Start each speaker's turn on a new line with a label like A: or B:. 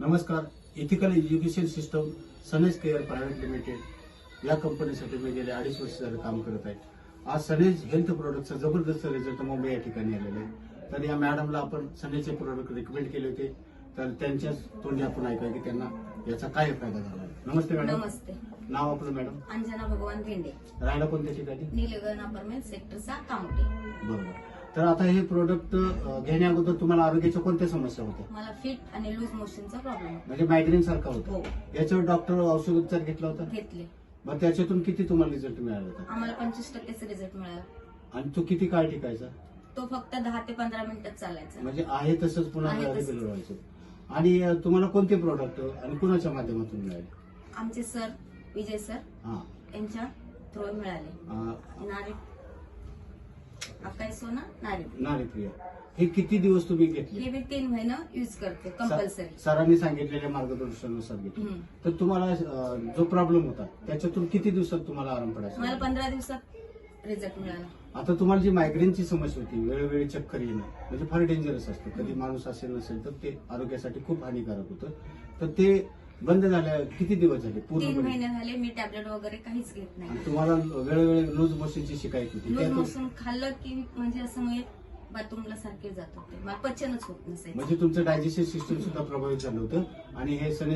A: नमस्कार ethical education system सनेज care private limited या कंपनीसाठी मी गेले अडीच वर्ष झालं काम करत आहे. आज सनेज हेल्थ प्रोडक्टचा जबरदस्त रिझल्ट मुंबई या ठिकाणी आलेला आहे. तर या मॅडमला आपण सनेजचे प्रोडक्ट रिकमेंड केले होते. तर त्यांच्याच तोंडी आपण ऐकूया की त्यांना याचा काय फायदा झाला. नमस्ते मॅडम
B: नमस्ते.
A: नाव आपलं मॅडम
B: अंजना भगवान धेंडे
A: राहायला कोणत्या ठिकाणी?
B: अपार्टमेंट सेक्टर सात कामोटे
A: बरोबर. तर आता हे प्रोडक्ट घेण्या अगोदर तुम्हाला आरोग्याच्या कोणत्या समस्या होत्या?
B: मला फिट आणि लूज मोशनचा प्रॉब्लेम
A: म्हणजे मायग्रेन सारखा होता.
B: हो.
A: याच्यावर डॉक्टर औषध उपचार घेतला होता?
B: घेतले.
A: मग त्याच्यातून किती तुम्हाला रिझल्ट मिळाला होता?
B: आम्हाला पंचवीस टक्केचा रिझल्ट मिळाला.
A: आणि तो किती काळ टिकायचा?
B: तो फक्त दहा ते पंधरा मिनिटात चालायचा.
A: म्हणजे आहे तसंच पुन्हा
B: आहे तसंच.
A: रेग्युलर व्हायचं. आणि अं, तुम्हाला कोणते प्रोडक्ट आणि कुणाच्या माध्यमातून मिळाले?
B: आमचे सर विजय सर
A: हा.
B: यांच्या थ्रो मिळाले.
A: अं,
B: नारी अकाई सोना नारी
A: नारीप्रिया हे किती दिवस तुम्ही घेतले?
B: हे मी तीन महिने युज करते कंपल्सरी
A: सरांनी सांगितलेल्या मार्गदर्शनानुसार घेतले. तर तुम्हाला अं, जो प्रॉब्लेम होता त्याच्यातून किती दिवसात तुम्हाला आराम
B: मला
A: पडायचा
B: पंधरा दिवसात रिझल्ट मिळाला.
A: आता तुम्हाला जी मायग्रेनची समस्या होती वेळोवेळी चक्कर येणं म्हणजे फार डेंजरस असतं. कधी माणूस असेल नसेल तर ते आरोग्यासाठी खूप हानिकारक होतं. तर ते बंद झाल्या किती दिवस झाले?
B: तीन
A: पूर्णपणे
B: महिने झाले मी टॅबलेट वगैरे काहीच घेत नाही.
A: आणि तुम्हाला वेळोवेळी लूज मोशनची शिकायत होती.
B: लूज
A: त्यातून-
B: मोशन खाल्लं की म्हणजे असं मी बाथरूमला सारखे जात होते. मला पचनच होत नसायचं.
A: म्हणजे तुमचं डायजेशन सिस्टम सुद्धा प्रभावित झालं होतं. आणि हे सने